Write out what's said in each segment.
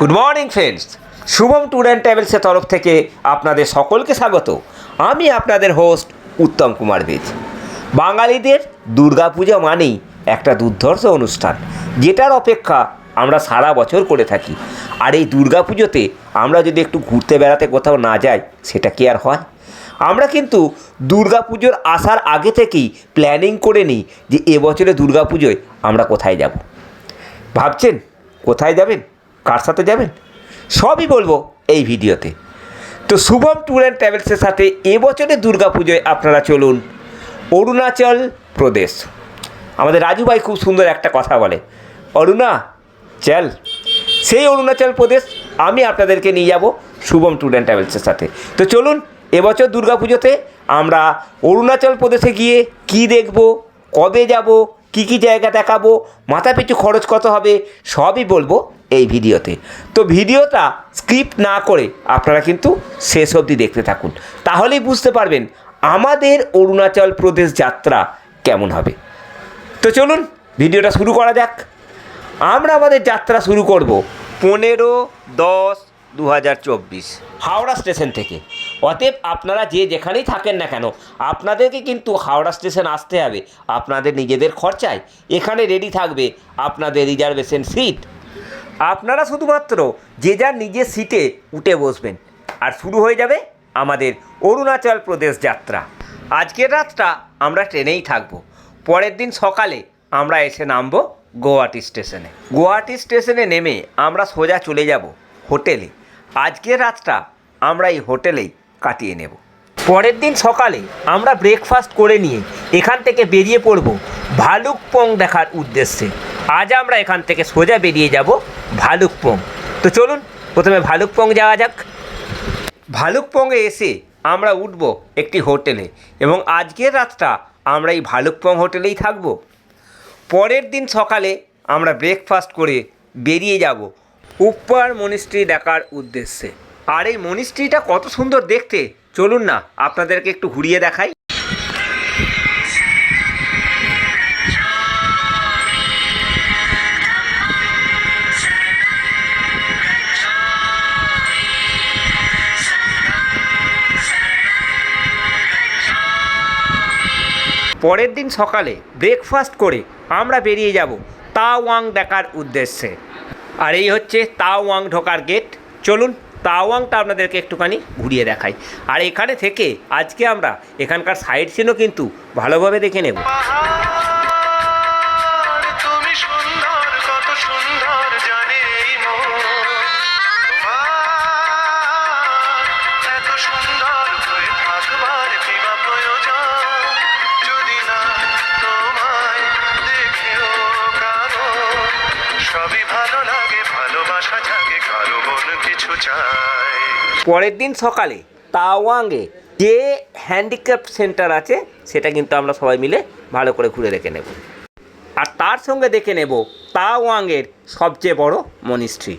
Good morning friends Shubham tour and ট্রাভেলসের তরফ থেকে আপনাদের সকলকে স্বাগত। আমি আপনাদের হোস্ট উত্তম কুমার বেজ বাঙালিদের দুর্গাপূজা মানেই একটা দুর্ধর্ষ অনুষ্ঠান, যেটার অপেক্ষা আমরা সারা বছর করে থাকি। আর এই দুর্গাপুজোতে আমরা যদি একটু ঘুরতে বেড়াতে কোথাও না যাই, সেটা কি আর হয়? আমরা কিন্তু দুর্গাপুজোর আসার আগে থেকেই প্ল্যানিং করে নিই যে এবছরে দুর্গাপুজোয় আমরা কোথায় যাব। ভাবছেন, কোথায় যাবেন? কার সাথে যাবেন? সবই বলব এই ভিডিওতে। তো শুভম ট্যুর অ্যান্ড ট্রাভেলসের সাথে এবছরের দুর্গাপুজোয় আপনারা চলুন অরুণাচল প্রদেশ। আমাদের রাজু ভাই খুব সুন্দর একটা কথা বলে, অরুণা, চল। সেই অরুণাচল প্রদেশ আমি আপনাদেরকে নিয়ে যাব শুভম ট্যুর অ্যান্ড ট্রাভেলসের সাথে। তো চলুন এবছর দুর্গাপুজোতে আমরা অরুণাচল প্রদেশে গিয়ে কি দেখব, কবে যাব, কি কি জায়গা দেখাবো মাথা পিছু খরচ কত হবে, সবই বলব। এই ভিডিওতে। তো ভিডিওটা স্ক্রিপ্ট না করে আপনারা কিন্তু শেষ অবধি দেখতে থাকুন। তাহলেই বুঝতে পারবেন আমাদের অরুণাচল প্রদেশ যাত্রা কেমন হবে। তো চলুন ভিডিওটা শুরু করা যাক। আমরা আমাদের যাত্রা শুরু করব পনেরো দশ দু হাজার চব্বিশ হাওড়া স্টেশন থেকে। অতএব আপনারা যে যেখানেই থাকেন না কেন, আপনাদেরকে কিন্তু হাওড়া স্টেশন আসতে হবে। আপনাদের নিজেদের খরচায়। এখানে রেডি থাকবে আপনাদের রিজার্ভেশন সিট আপনারা শুধুমাত্র যে যার নিজের সিটে উঠে বসবেন। আর শুরু হয়ে যাবে আমাদের অরুণাচল প্রদেশ যাত্রা। আজকের রাতটা আমরা ট্রেনেই থাকব। পরের দিন সকালে আমরা এসে নামবো গুয়াহাটি স্টেশনে। গুয়াহাটি স্টেশনে নেমে আমরা সোজা চলে যাব হোটেলে। আজকের রাতটা আমরা এই হোটেলেই কাটিয়ে নেব। পরের দিন সকালে আমরা ব্রেকফাস্ট করে নিয়ে এখান থেকে বেরিয়ে পড়ব ভালুকপং দেখার উদ্দেশ্যে। আজ আমরা এখান থেকে সোজা বেরিয়ে যাব ভালুকপং। তো চলুন, প্রথমে ভালুকপং যাওয়া যাক। ভালুকপংয়ে এসে আমরা উঠব একটি হোটেলে এবং আজকের রাতটা আমরা এই ভালুকপং হোটেলেই থাকব। পরের দিন সকালে আমরা ব্রেকফাস্ট করে বেরিয়ে যাব উপ্পার মনিস্ট্রি দেখার উদ্দেশ্যে। আর এই মনিস্ট্রিটা কত সুন্দর দেখতে। চলুন না, আপনাদেরকে একটু ঘুরিয়ে দেখাই। পরের দিন সকালে ব্রেকফাস্ট করে আমরা বেরিয়ে যাব তাওয়াং দেখার উদ্দেশ্যে। আর এই হচ্ছে তাওয়াং ঢোকার গেট চলুন তাওয়াংটা আপনাদেরকে একটুখানি ঘুরিয়ে দেখাই। আর এখানে থেকে আজকে আমরা এখানকার সাইড সিনও কিন্তু ভালোভাবে দেখে নেব। পরের দিন সকালে তাওয়াংয়ে যে হ্যান্ডিক্যাপ সেন্টার আছে, সেটা কিন্তু আমরা সবাই মিলে ভালো করে ঘুরে দেখে নেব। আর তার সঙ্গে দেখে নেব তাওয়াংয়ের সবচেয়ে বড় মনিস্ট্রি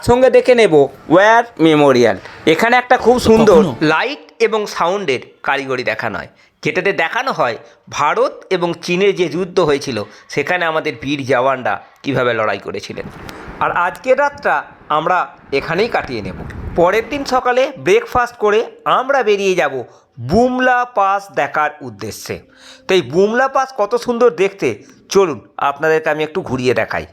তার সঙ্গে দেখে নেব ওয়্যার মেমোরিয়াল। এখানে একটা খুব সুন্দর লাইট এবং সাউন্ডের কারিগরি দেখানো হয় যেটাতে দেখানো হয় ভারত এবং চীনের যে যুদ্ধ হয়েছিল সেখানে আমাদের বীর জওয়ানরা কীভাবে লড়াই করেছিলেন। আর আজকের রাতটা আমরা এখানেই কাটিয়ে নেব। পরের দিন সকালে ব্রেকফাস্ট করে আমরা বেরিয়ে যাব বুমলা পাস দেখার উদ্দেশ্যে। তো এই বুমলা পাস কত সুন্দর দেখতে। চলুন আপনাদেরকে আমি একটু ঘুরিয়ে দেখাই।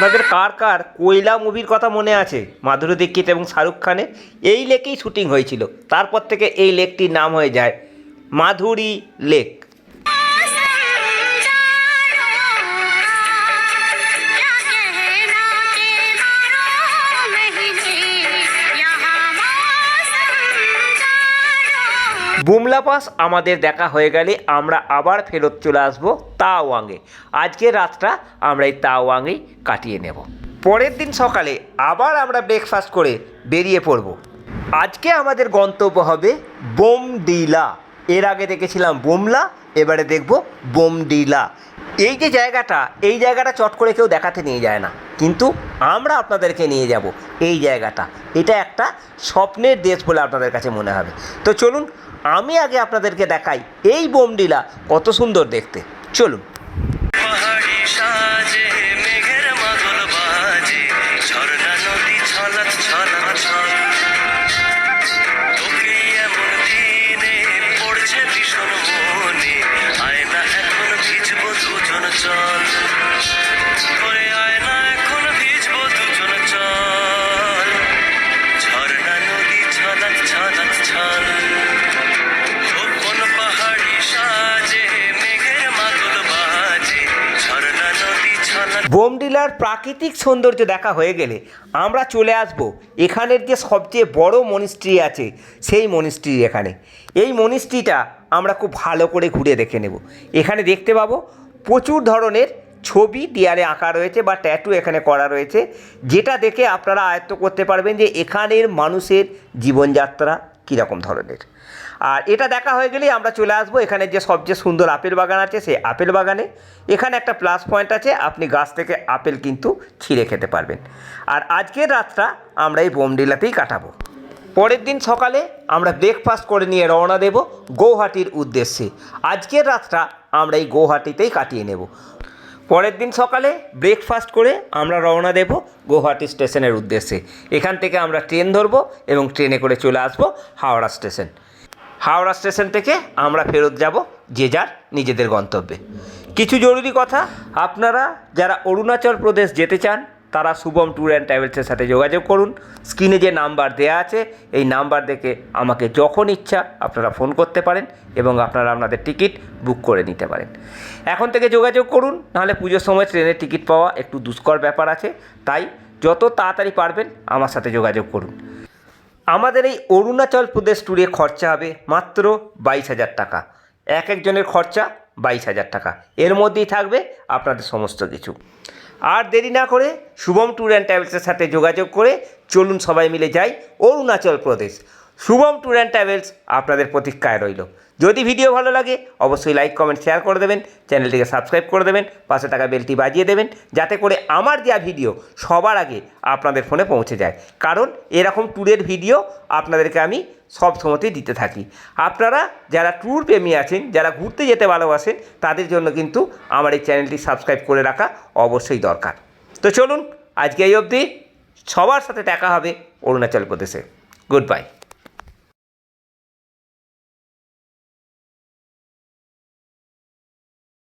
আপনাদের কার কার কৈলা মুভির কথা মনে আছে? মাধুরী দীক্ষিত এবং শাহরুখ খানের? এই লেকেই শুটিং হয়েছিল। তারপর থেকে এই লেকটির নাম হয়ে যায় মাধুরী লেক। বুমলা পাস আমাদের দেখা হয়ে গেলে আমরা আবার ফেরত চলে আসব তাওয়াংয়ে আজকের রাতটা আমরা এই তাওয়াংয়েই কাটিয়ে নেব। পরের দিন সকালে আবার আমরা ব্রেকফাস্ট করে বেরিয়ে পড়ব। আজকে আমাদের গন্তব্য হবে বোমডিলা। এর আগে দেখেছিলাম বোমলা, এবারে দেখব বোমডিলা। এই যে জায়গাটা, এই জায়গাটা চট করে কেউ দেখাতে নিয়ে যায় না। কিন্তু আমরা আপনাদেরকে নিয়ে যাব এই জায়গাটা। এটা একটা স্বপ্নের দেশ বলে আপনাদের কাছে মনে হবে। তো চলুন, আমি আগে আপনাদেরকে দেখাই এই বোমডিলা কত সুন্দর দেখতে। চলুন। বোমডিলার প্রাকৃতিক সৌন্দর্য দেখা হয়ে গেলে আমরা চলে আসব এখানের যে সবচেয়ে বড় মনিস্ট্রি আছে, সেই মনিস্ট্রি এখানে। এই মনিস্ট্রিটা আমরা খুব ভালো করে ঘুরে দেখে নেব। এখানে দেখতে পাবো প্রচুর ধরনের ছবি দেয়ালে আঁকা রয়েছে বা ট্যাটু এখানে করা রয়েছে, যেটা দেখে আপনারা আয়ত্ত করতে পারবেন যে এখানের মানুষের জীবনযাত্রা। কীরকম ধরনের। আর এটা দেখা হয়ে গেলেই আমরা চলে আসব এখানে যে সবচেয়ে সুন্দর আপেল বাগান আছে, সেই আপেল বাগানে। এখানে একটা প্লাস পয়েন্ট আছে, আপনি গাছ থেকে আপেল কিন্তু ছিঁড়ে খেতে পারবেন। আর আজকের রাতটা আমরা এই বোমডিলাতেই কাটাবো। পরের দিন সকালে আমরা ব্রেকফাস্ট করে নিয়ে রওনা দেব গৌহাটির উদ্দেশ্যে। আজকের রাতটা আমরা এই গৌহাটিতেই কাটিয়ে নেব। পরের দিন সকালে ব্রেকফাস্ট করে আমরা রওনা দেব গুয়াহাটি স্টেশনের উদ্দেশ্যে। এখান থেকে আমরা ট্রেন ধরব এবং ট্রেনে করে চলে আসব হাওড়া স্টেশন। হাওড়া স্টেশন থেকে আমরা ফেরত যাব যে যার নিজেদের গন্তব্যে। কিছু জরুরি কথা, আপনারা যারা অরুণাচল প্রদেশ যেতে চান তারা শুভম ট্যুর অ্যান্ড ট্রাভেলসের সাথে যোগাযোগ করুন। স্ক্রিনে যে নাম্বার দেওয়া আছে, এই নাম্বার দেখে আমাকে যখন ইচ্ছা আপনারা ফোন করতে পারেন এবং আপনারা আপনাদের টিকিট বুক করে নিতে পারেন। এখন থেকে যোগাযোগ করুন, নাহলে পুজোর সময় ট্রেনের টিকিট পাওয়া একটু দুষ্কর ব্যাপার আছে। তাই যত তাড়াতাড়ি পারবেন, আমার সাথে যোগাযোগ করুন। আমাদের এই অরুণাচল প্রদেশ ট্যুরে খরচা হবে মাত্র বাইশ হাজার টাকা। এক একজনের খরচা বাইশ হাজার টাকা। এর মধ্যেই থাকবে আপনাদের সমস্ত কিছু। আর দেরি না করে শুভম ট্যুর অ্যান্ড ট্রাভেলসের সাথে যোগাযোগ করে চলুন সবাই মিলে যাই Arunachal Pradesh. Shubham tour and travels আপনাদের প্রতীক্ষায় রইল। যদি ভিডিও ভালো লাগে, অবশ্যই লাইক, কমেন্ট, শেয়ার করে দেবেন, চ্যানেলটিকে সাবস্ক্রাইব করে দেবেন, পাশে টাকা বেলটি বাজিয়ে দেবেন, যাতে করে আমার দেওয়া ভিডিও সবার আগে আপনাদের ফোনে পৌঁছে যায়। কারণ এরকম ট্যুরের ভিডিও আপনাদেরকে আমি সব সময়তেই দিতে থাকি। আপনারা যারা ট্যুর প্রেমী আছেন, যারা ঘুরতে যেতে ভালোবাসেন, তাদের জন্য কিন্তু আমার এই চ্যানেলটি সাবস্ক্রাইব করে রাখা অবশ্যই দরকার। তো চলুন, আজকে এই অবধি সবার সাথে দেখা হবে অরুণাচল প্রদেশে। Good bye.